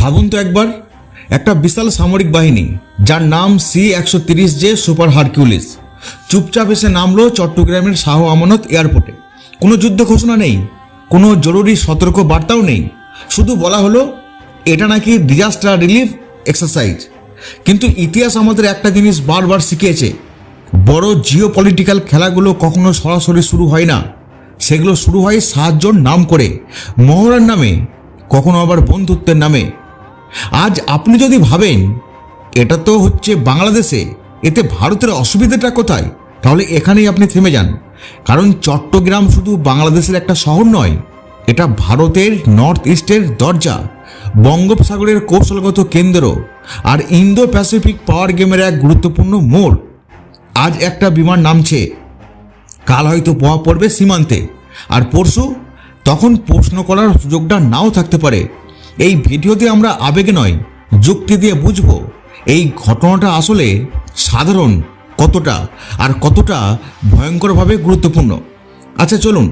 ভাবুন তো একবার, একটা বিশাল সামরিক বাহিনী, যার নাম সি একশো তিরিশ জে সুপার হারকিউলিস, চুপচাপ এসে নামলো চট্টগ্রামের শাহ আমানত এয়ারপোর্টে। কোনো যুদ্ধ ঘোষণা নেই, কোনো জরুরি সতর্ক বার্তাও নেই। শুধু বলা হলো, এটা নাকি ডিজাস্টার রিলিফ এক্সারসাইজ কিন্তু ইতিহাস আমাদের একটা জিনিস বারবার শিখিয়েছে, বড় জিও পলিটিক্যাল খেলাগুলো কখনো সরাসরি শুরু হয় না। সেগুলো শুরু হয় সাতজন নাম করে মহড়ার নামে, কখনো আবার বন্ধুত্বের নামে। আজ আপনি যদি ভাবেন এটা তো হচ্ছে বাংলাদেশে, এতে ভারতের অসুবিধাটা কোথায়? তাহলে এখানেই আপনি থেমে যান। কারণ চট্টগ্রাম শুধু বাংলাদেশের একটা শহর নয়, এটা ভারতের নর্থ ইস্টের দরজা, বঙ্গোপসাগরের কৌশলগত কেন্দ্র আর ইন্দো প্যাসিফিক পাওয়ার গেমের এক গুরুত্বপূর্ণ মোড়। আজ একটা বিমান নামছে, কাল হয়তো পোয়া পড়বে সীমান্তে। আর পরশু, তখন প্রশ্ন করার সুযোগটা নাও থাকতে পারে। এই ভিডিওতে আমরা আবেগে নয়, যুক্তি দিয়ে বুঝব এই ঘটনাটা আসলে সাধারণ কতটা আর কতটা ভয়ঙ্করভাবে গুরুত্বপূর্ণ। আচ্ছা চলুন,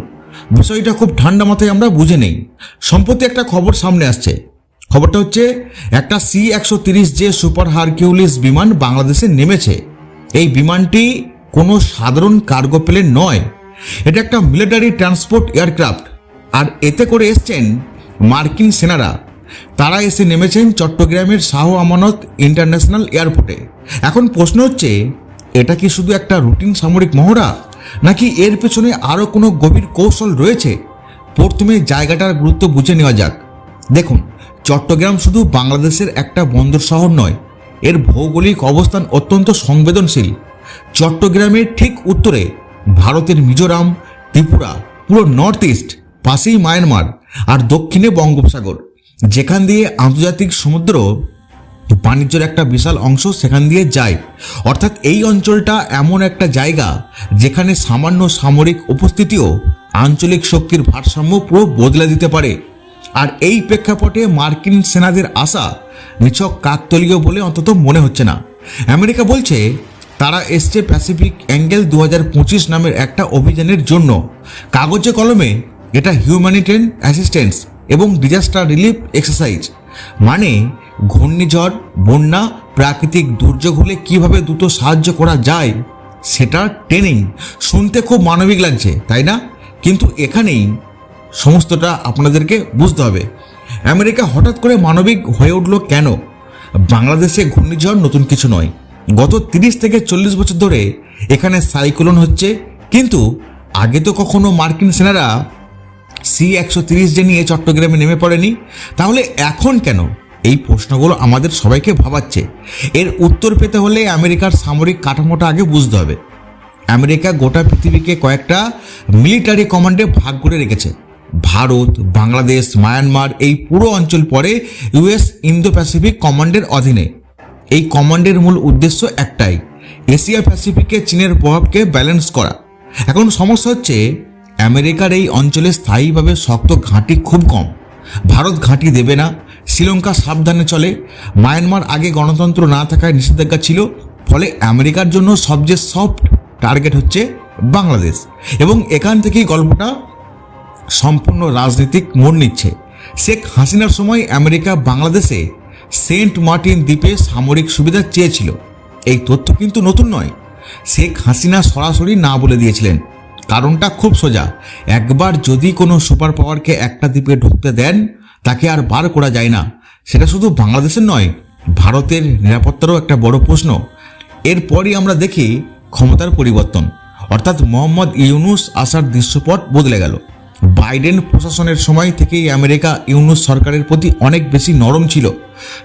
বিষয়টা খুব ঠান্ডা মাথায় আমরা বুঝে নেই। সম্প্রতি একটা খবর সামনে আসছে। খবরটা হচ্ছে, একটা সি একশো তিরিশ যে সুপার হারকিউলিস বিমান বাংলাদেশে নেমেছে। এই বিমানটি কোনো সাধারণ কার্গো প্লেন নয়, এটা একটা মিলিটারি ট্রান্সপোর্ট এয়ারক্রাফট। আর এতে করে এসছেন মার্কিন সেনারা। তারা এসে নেমেছেন চট্টগ্রামের শাহ আমানত ইন্টারন্যাশনাল এয়ারপোর্টে। এখন প্রশ্ন হচ্ছে, এটা কি শুধু একটা রুটিন সামরিক মহড়া? নাকি এর পেছনে আরও কোনো গভীর কৌশল রয়েছে? প্রথমে জায়গাটার গুরুত্ব বুঝে নেওয়া যাক। দেখুন, চট্টগ্রাম শুধু বাংলাদেশের একটা বন্দর শহর নয়। এর ভৌগোলিক অবস্থান অত্যন্ত সংবেদনশীল। চট্টগ্রামের ঠিক উত্তরে ভারতের মিজোরাম, ত্রিপুরা, পুরো নর্থ ইস্ট, পাশেই মায়ানমার, আর দক্ষিণে বঙ্গোপসাগর। যেখান দিয়ে আন্তর্জাতিক সমুদ্র বাণিজ্যের একটা বিশাল অংশ সেখান দিয়ে যায়। অর্থাৎ এই অঞ্চলটা এমন একটা জায়গা যেখানে সামান্য সামরিক উপস্থিতিও আঞ্চলিক শক্তির ভারসাম্য পুরো বদলে দিতে পারে। আর এই প্রেক্ষাপটে মার্কিন সেনাদের আশা নিছক কাকতলীয় বলে অন্তত মনে হচ্ছে না। আমেরিকা বলছে, তারা এসছে প্যাসিফিক অ্যাঙ্গেল দু হাজার পঁচিশ নামের একটা অভিযানের জন্য। কাগজে কলমে এটা হিউম্যানিটেন অ্যাসিস্ট্যান্স। এবং ডিজাস্টার রিলিফ এক্সারসাইজ মানে ঘূর্ণিঝড়, বন্যা, প্রাকৃতিক দুর্যোগ হলে কীভাবে দ্রুত সাহায্য করা যায় সেটা ট্রেনিং শুনতে খুব মানবিক লাগছে, তাই না? কিন্তু এখানেই সমস্তটা আপনাদেরকে বুঝতে হবে। আমেরিকা হঠাৎ করে মানবিক হয়ে উঠল কেন? বাংলাদেশে ঘূর্ণিঝড় নতুন কিছু নয়। গত তিরিশ থেকে চল্লিশ বছর ধরে এখানে সাইক্লোন হচ্ছে, কিন্তু আগে তো কখনো মার্কিন সেনারা সি একশো তিরিশ যে নিয়ে চট্টগ্রামে নেমে পড়েনি, তাহলে এখন কেন? এই প্রশ্নগুলো আমাদের সবাইকে ভাবাচ্ছে। এর উত্তর পেতে হলে আমেরিকার সামরিক কাঠামোটা আগে বুঝতে হবে। আমেরিকা গোটা পৃথিবীকে কয়েকটা মিলিটারি কমান্ডে ভাগ করে রেখেছে। ভারত, বাংলাদেশ, মায়ানমার, এই পুরো অঞ্চল পরে ইউএস ইন্দো প্যাসিফিক কমান্ডের অধীনে। এই কমান্ডের মূল উদ্দেশ্য একটাই এশিয়া প্যাসিফিকে চীনের প্রভাবকে ব্যালেন্স করা। এখন সমস্যা হচ্ছে আমেরিকার এই অঞ্চলে স্থায়ীভাবে শক্ত ঘাঁটি খুব কম। ভারত ঘাঁটি দেবে না, শ্রীলঙ্কা সাবধানে চলে, মায়ানমার আগে গণতন্ত্র না থাকায় নিষেধাজ্ঞা ছিল, ফলে আমেরিকার জন্য সবচেয়ে সফট টার্গেট হচ্ছে বাংলাদেশ। এবং এখান থেকেই গল্পটা সম্পূর্ণ রাজনৈতিক মোড় নিচ্ছে। শেখ হাসিনার সময় আমেরিকা বাংলাদেশে সেন্ট মার্টিন দ্বীপে সামরিক সুবিধা চেয়েছিল। এই তথ্য কিন্তু নতুন নয়। শেখ হাসিনা সরাসরি না বলে দিয়েছিলেন। কারণটা খুব সোজা। একবার যদি কোনো সুপার পাওয়ারকে একটা দ্বীপে ঢুকতে দেন, তাকে আর বার করা যায় না। সেটা শুধু বাংলাদেশের নয়, ভারতের নিরাপত্তারও একটা বড় প্রশ্ন। এরপরই আমরা দেখি ক্ষমতার পরিবর্তন। অর্থাৎ মোহাম্মদ ইউনুস আসার দৃশ্যপট বদলে গেল। বাইডেন প্রশাসনের সময় থেকেই আমেরিকা ইউনুস সরকারের প্রতি অনেক বেশি নরম ছিল।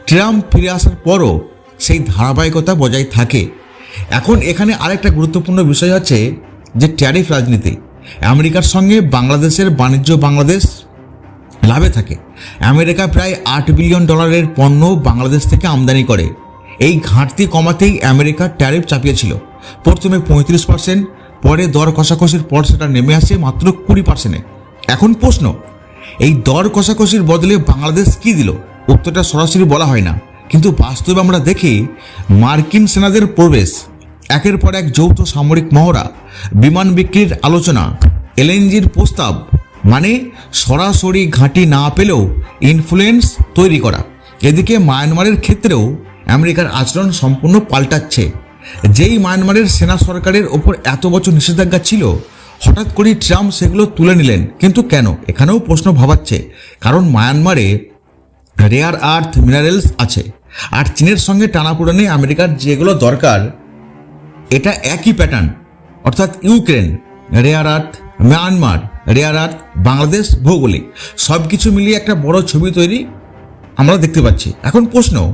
ট্রাম্প ফিরে আসার পরও সেই ধারাবাহিকতা বজায় থাকে। এখন এখানে আরেকটা গুরুত্বপূর্ণ বিষয় হচ্ছে যে ট্যারিফ রাজনীতি আমেরিকার সঙ্গে বাংলাদেশের বাণিজ্য বাংলাদেশ লাভে থাকে। আমেরিকা প্রায় আট বিলিয়ন ডলারের পণ্য বাংলাদেশ থেকে আমদানি করে। এই ঘাটতি কমাতেই আমেরিকা ট্যারিফ চাপিয়েছিল। প্রথমে পঁয়ত্রিশ পার্সেন্ট পরে দর কষাকষির পর সেটা নেমে আসে মাত্র কুড়ি পার্সেন্টে এখন প্রশ্ন, এই দর কষাকষির বদলে বাংলাদেশ কি দিল? উত্তরটা সরাসরি বলা হয় না। কিন্তু বাস্তবে আমরা দেখি মার্কিন সেনাদের প্রবেশ। একের পর এক যৌথ সামরিক মহড়া, বিমান বিক্রির আলোচনা, এলএনজির প্রস্তাব মানে সরাসরি ঘাঁটি না পেলেও ইনফ্লুয়েন্স তৈরি করা। এদিকে মায়ানমারের ক্ষেত্রেও আমেরিকার আচরণ সম্পূর্ণ পাল্টাচ্ছে। যেই মায়ানমারের সেনা সরকারের ওপর এত বছর নিষেধাজ্ঞা ছিল, হঠাৎ করেই ট্রাম্প সেগুলো তুলে নিলেন। কিন্তু কেন? এখানেও প্রশ্ন ভাবাচ্ছে। কারণ মায়ানমারে রেয়ার আর্থ মিনারেলস আছে। আর চীনের সঙ্গে টানাপোড়েনে আমেরিকার যেগুলো দরকার এটা একই প্যাটার্ন অর্থাৎ Ukraine rare earth Myanmar rare earth Bangladesh ভৌগোলিক। সব কিছু মিলিয়ে একটা বড় ছবি তৈরি আমরা দেখতে পাচ্ছি। এখন প্রশ্ন,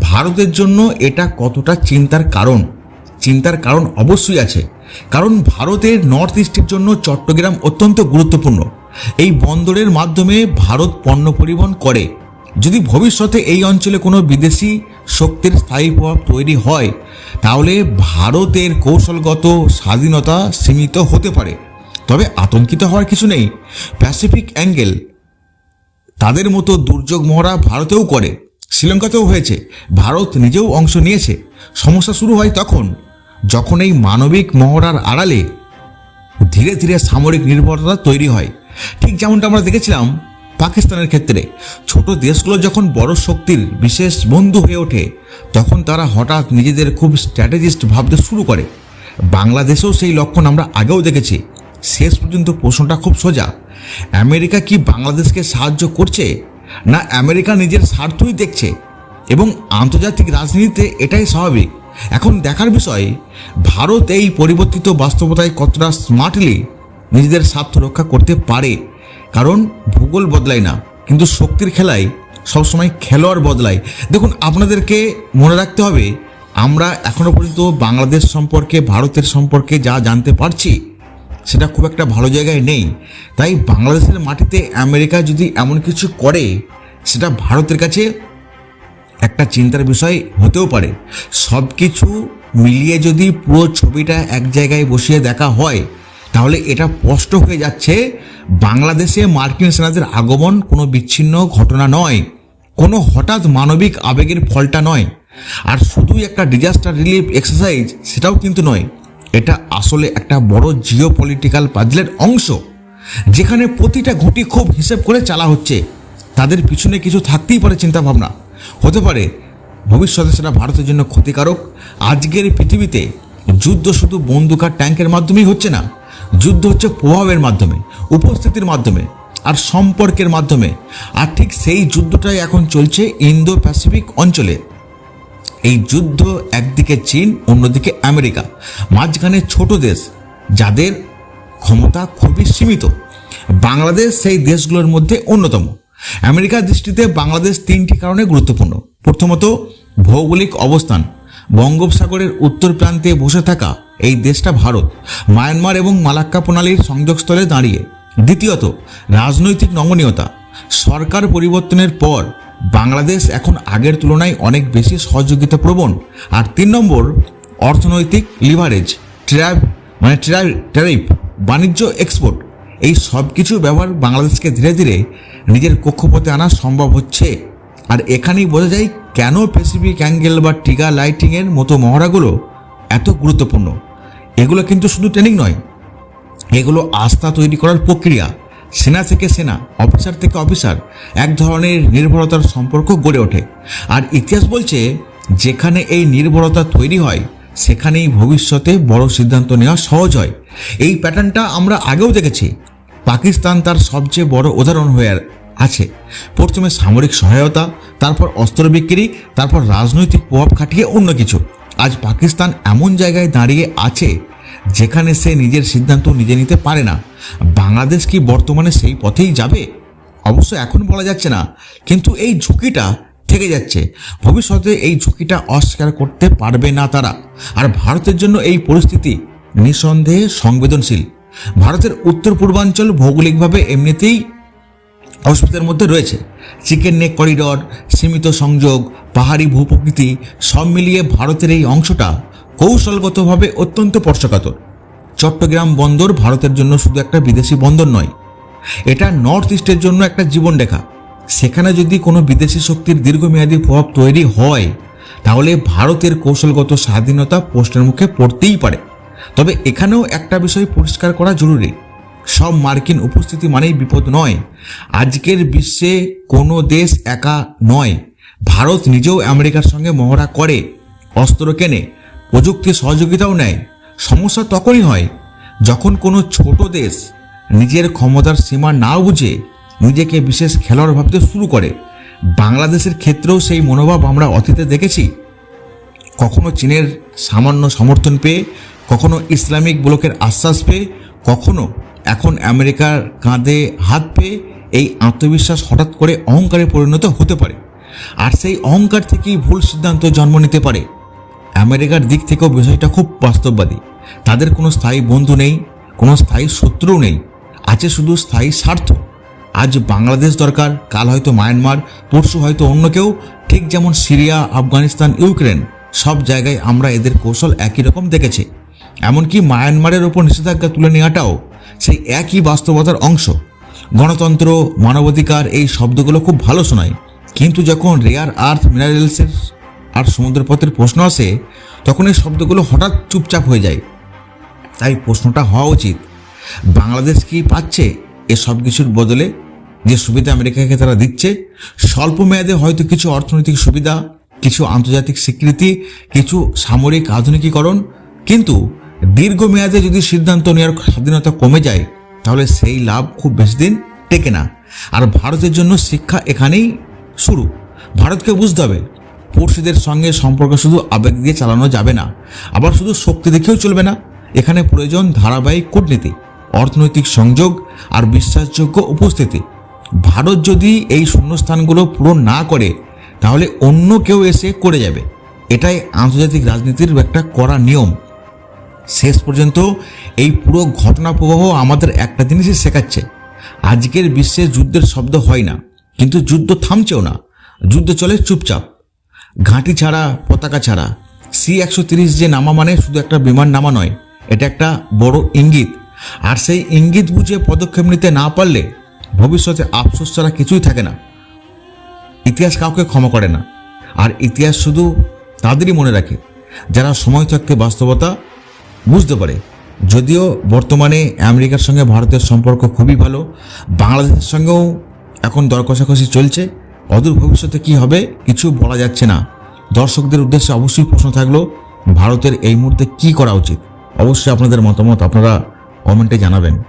ভারতের জন্য এটা কতটা চিন্তার কারণ? চিন্তার কারণ অবশ্যই আছে। কারণ ভারতের নর্থ ইস্টের জন্য চট্টগ্রাম অত্যন্ত গুরুত্বপূর্ণ। এই বন্দরের মাধ্যমে ভারত পণ্য পরিবহন করে। যদি ভবিষ্যতে এই অঞ্চলে কোনো বিদেশি শক্তির স্থায়ী প্রভাব তৈরি হয় তাহলে ভারতের কৌশলগত স্বাধীনতা সীমিত হতে পারে। তবে আতঙ্কিত হওয়ার কিছু নেই। প্যাসিফিক অ্যাঙ্গেল তাদের মতো দুর্যোগ মহড়া ভারতেও করে। শ্রীলঙ্কাতেও হয়েছে। ভারত নিজেও অংশ নিয়েছে। সমস্যা শুরু হয় তখন, যখন এই মানবিক মহড়ার আড়ালে ধীরে ধীরে সামরিক নির্ভরতা তৈরি হয়। ঠিক যেমনটা আমরা দেখেছিলাম পাকিস্তানের ক্ষেত্রে। ছোট দেশগুলো যখন বড় শক্তির বিশেষ বন্ধু হয়ে ওঠে, তখন তারা হঠাৎ নিজেদের খুব স্ট্র্যাটেজিস্ট ভাবতে শুরু করে। বাংলাদেশেও সেই লক্ষণ আমরা আগেও দেখেছি। শেষ পর্যন্ত প্রশ্নটা খুব সোজা। আমেরিকা কি বাংলাদেশকে সাহায্য করছে, না আমেরিকা নিজের স্বার্থই দেখছে? এবং আন্তর্জাতিক রাজনীতিতে এটাই স্বাভাবিক। এখন দেখার বিষয়, ভারত এই পরিবর্তিত বাস্তবতায় কতটা স্মার্টলি নিজেদের স্বার্থ রক্ষা করতে পারে? কারণ ভূগোল বদলায় না, কিন্তু শক্তির খেলায় সবসময় খেলোয়াড় বদলায়। দেখুন, আপনাদেরকে মনে রাখতে হবে, আমরা এখনও পর্যন্ত বাংলাদেশ সম্পর্কে, ভারতের সম্পর্কে যা জানতে পারছি, সেটা খুব একটা ভালো জায়গায় নেই। তাই বাংলাদেশের মাটিতে আমেরিকা যদি এমন কিছু করে, সেটা ভারতের কাছে একটা চিন্তার বিষয় হতেও পারে। সব কিছু মিলিয়ে যদি পুরো ছবিটা এক জায়গায় বসিয়ে দেখা হয় তাহলে এটা স্পষ্ট হয়ে যাচ্ছে, বাংলাদেশে মার্কিন সেনাদের আগমন কোনো বিচ্ছিন্ন ঘটনা নয়, কোনো হঠাৎ মানবিক আবেগের ফলটা নয়। আর শুধুই একটা ডিজাস্টার রিলিফ এক্সারসাইজ সেটাও কিন্তু নয়, এটা আসলে একটা বড় জিও পলিটিক্যাল পাজলের অংশ, যেখানে প্রতিটা ঘুঁটি খুব হিসেব করে চালা হচ্ছে। তাদের পিছনে কিছু থাকতেই পারে চিন্তাভাবনা। হতে পারে, ভবিষ্যতে সেটা ভারতের জন্য ক্ষতিকারক, আজকের পৃথিবীতে যুদ্ধ শুধু বন্দুক আর ট্যাঙ্কের মাধ্যমেই হচ্ছে না। যুদ্ধ হচ্ছে প্রভাবের মাধ্যমে, উপস্থিতির মাধ্যমে আর সম্পর্কের মাধ্যমে। আর ঠিক সেই যুদ্ধটাই এখন চলছে ইন্দো প্যাসিফিক অঞ্চলে। এই যুদ্ধ একদিকে চীন, অন্যদিকে আমেরিকা। মাঝখানে ছোট দেশ, যাদের ক্ষমতা খুবই সীমিত। বাংলাদেশ সেই দেশগুলোর মধ্যে অন্যতম। আমেরিকার দৃষ্টিতে বাংলাদেশ তিনটি কারণে গুরুত্বপূর্ণ। প্রথমত, ভৌগোলিক অবস্থান। বঙ্গোপসাগরের উত্তর প্রান্তে বসে থাকা এই দেশটা ভারত, মায়ানমার এবং মালাক্কা প্রণালীর সংযোগস্থলে দাঁড়িয়ে। দ্বিতীয়ত, রাজনৈতিক নমনীয়তা। সরকার পরিবর্তনের পর বাংলাদেশ এখন আগের তুলনায় অনেক বেশি সহযোগিতা প্রবণ আর তিন নম্বর, অর্থনৈতিক লিভারেজ ট্র্যাব মানে ট্যারিফ, বাণিজ্য এক্সপোর্ট এই সব কিছু ব্যবহার বাংলাদেশকে ধীরে ধীরে নিজের কক্ষপথে আনা সম্ভব হচ্ছে। আর এখানেই বোঝা যায় কেন প্যাসিফিক অ্যাঙ্গেল বা টিগা লাইটিংয়ের মতো মহড়াগুলো এত গুরুত্বপূর্ণ। এগুলো কিন্তু শুধু ট্রেনিং নয়। এগুলো আস্থা তৈরি করার প্রক্রিয়া। সেনা থেকে সেনা অফিসার থেকে অফিসার এক ধরনের নির্ভরতার সম্পর্ক গড়ে ওঠে। আর ইতিহাস বলছে, যেখানে এই নির্ভরতা তৈরি হয়, সেখানেই ভবিষ্যতে বড় সিদ্ধান্ত নেওয়া সহজ হয়। এই প্যাটার্নটা আমরা আগেও দেখেছি। পাকিস্তান তার সবচেয়ে বড় উদাহরণ হয়ে আছে। প্রথমে সামরিক সহায়তা, তারপর অস্ত্র বিক্রি, তারপর রাজনৈতিক প্রভাব খাটিয়ে অন্য কিছু। আজ পাকিস্তান এমন জায়গায় দাঁড়িয়ে আছে যেখানে সে নিজের সিদ্ধান্ত নিজে নিতে পারে না। বাংলাদেশ কি বর্তমানে সেই পথেই যাবে? অবশ্য এখন বলা যাচ্ছে না, কিন্তু এই ঝুঁকিটা থেকে যাচ্ছে। ভবিষ্যতে এই ঝুঁকিটা অস্বীকার করতে পারবে না তারা। আর ভারতের জন্য এই পরিস্থিতি নিঃসন্দেহে সংবেদনশীল। ভারতের উত্তর পূর্বাঞ্চল ভৌগোলিকভাবে এমনিতেই অসুবিধার মধ্যে রয়েছে। চিকেন নেক করিডর, সীমিত সংযোগ, পাহাড়ি ভূপ্রকৃতি, সব মিলিয়ে ভারতের এই অংশটা কৌশলগতভাবে অত্যন্ত স্পর্শকাতর চট্টগ্রাম বন্দর ভারতের জন্য শুধু একটা বিদেশি বন্দর নয়, এটা নর্থ ইস্টের জন্য একটা জীবনরেখা। সেখানে যদি কোনো বিদেশি শক্তির দীর্ঘমেয়াদী প্রভাব তৈরি হয়, তাহলে ভারতের কৌশলগত স্বাধীনতা প্রশ্নের মুখে পড়তেই পারে। তবে এখানেও একটা বিষয় পরিষ্কার করা জরুরি সব মার্কিন উপস্থিতি মানেই বিপদ নয়। আজকের বিশ্বে কোনো দেশ একা নয়। ভারত নিজেও আমেরিকার সঙ্গে মহড়া করে, অস্ত্র কেনে, প্রযুক্তি সহযোগিতাও নেয়। সমস্যা তখনই হয় যখন কোনো ছোট দেশ নিজের ক্ষমতার সীমা না বুঝে নিজেকে বিশেষ খেলোয়াড় ভাবতে শুরু করে। বাংলাদেশের ক্ষেত্রেও সেই মনোভাব আমরা অতীতে দেখেছি। কখনো চীনের সামান্য সমর্থন পেয়ে, কখনো ইসলামিক ব্লকের আশ্বাস পেয়ে, কখনো এখন আমেরিকার কাঁধে হাত পেয়ে এই আত্মবিশ্বাস হঠাৎ করে অহংকারে পরিণত হতে পারে। আর সেই অহংকার থেকেই ভুল সিদ্ধান্ত জন্ম নিতে পারে। আমেরিকার দিক থেকেও বিষয়টা খুব বাস্তববাদী। তাদের কোনো স্থায়ী বন্ধু নেই, কোনো স্থায়ী শত্রু নেই। আছে শুধু স্থায়ী স্বার্থ। আজ বাংলাদেশ দরকার, কাল হয়তো মায়ানমার, পরশু হয়তো অন্য কেউ। ঠিক যেমন সিরিয়া, আফগানিস্তান, ইউক্রেন, সব জায়গায় আমরা এদের কৌশল একই রকম দেখেছি। এমনকি মায়ানমারের ওপর নিষেধাজ্ঞা তুলে নেওয়াটাও সেই একই বাস্তবতার অংশ। গণতন্ত্র, মানবাধিকার এই শব্দগুলো খুব ভালো শোনায়। কিন্তু যখন রেয়ার আর্থ মিনারেলসের আর সমুদ্রপথের প্রশ্ন আসে, তখন এই শব্দগুলো হঠাৎ চুপচাপ হয়ে যায়। তাই প্রশ্নটা হওয়া উচিত, বাংলাদেশ কি পাচ্ছে এ সব কিছুর বদলে? যে সুবিধা আমেরিকাকে তারা দিচ্ছে, স্বল্প মেয়াদে হয়তো কিছু অর্থনৈতিক সুবিধা, কিছু আন্তর্জাতিক স্বীকৃতি, কিছু সামরিক আধুনিকীকরণ, কিন্তু দীর্ঘমেয়াদে যদি সিদ্ধান্ত নেওয়ার স্বাধীনতা কমে যায়, তাহলে সেই লাভ খুব বেশি দিন টেকে না। আর ভারতের জন্য শিক্ষা এখানেই শুরু। ভারতকে বুঝতে হবে, পড়শিদের সঙ্গে সম্পর্ক শুধু আবেগ দিয়ে চালানো যাবে না, আবার শুধু শক্তি দেখেও চলবে না। এখানে প্রয়োজন ধারাবাহিক কূটনীতি, অর্থনৈতিক সংযোগ আর বিশ্বাসযোগ্য উপস্থিতি। ভারত যদি এই শূন্যস্থানগুলো পূরণ না করে, তাহলে অন্য কেউ এসে করে যাবে। এটাই আন্তর্জাতিক রাজনীতির একটা কড়া নিয়ম। শেষ পর্যন্ত এই পুরো ঘটনা প্রবাহ আমাদের একটা জিনিসই শেখাচ্ছে। আজকের বিশ্বে যুদ্ধের শব্দ হয় না, কিন্তু যুদ্ধ থামছেও না। যুদ্ধ চলে চুপচাপ। ঘাঁটি ছাড়া, পতাকা ছাড়া। সি একশো তিরিশ যে নামা মানে শুধু একটা বিমান নামা নয়, এটা একটা বড় ইঙ্গিত। আর সেই ইঙ্গিত বুঝে পদক্ষেপ নিতে না পারলে ভবিষ্যতে আফসোস ছাড়া কিছুই থাকে না। ইতিহাস কাউকে ক্ষমা করে না। আর ইতিহাস শুধু তাদেরই মনে রাখে, যারা সময় থাকতে বাস্তবতা বুঝতে পারে। যদিও বর্তমানে আমেরিকার সঙ্গে ভারতের সম্পর্ক খুবই ভালো, বাংলাদেশের সঙ্গেও এখন দর কষাকষি চলছে। অদূর ভবিষ্যতে কি হবে কিছু বলা যাচ্ছে না। দর্শকদের উদ্দেশ্যে অবশ্যই প্রশ্ন থাকল, ভারতের এই মুহূর্তে কি করা উচিত? অবশ্যই আপনাদের মতামত আপনারা কমেন্টে জানাবেন।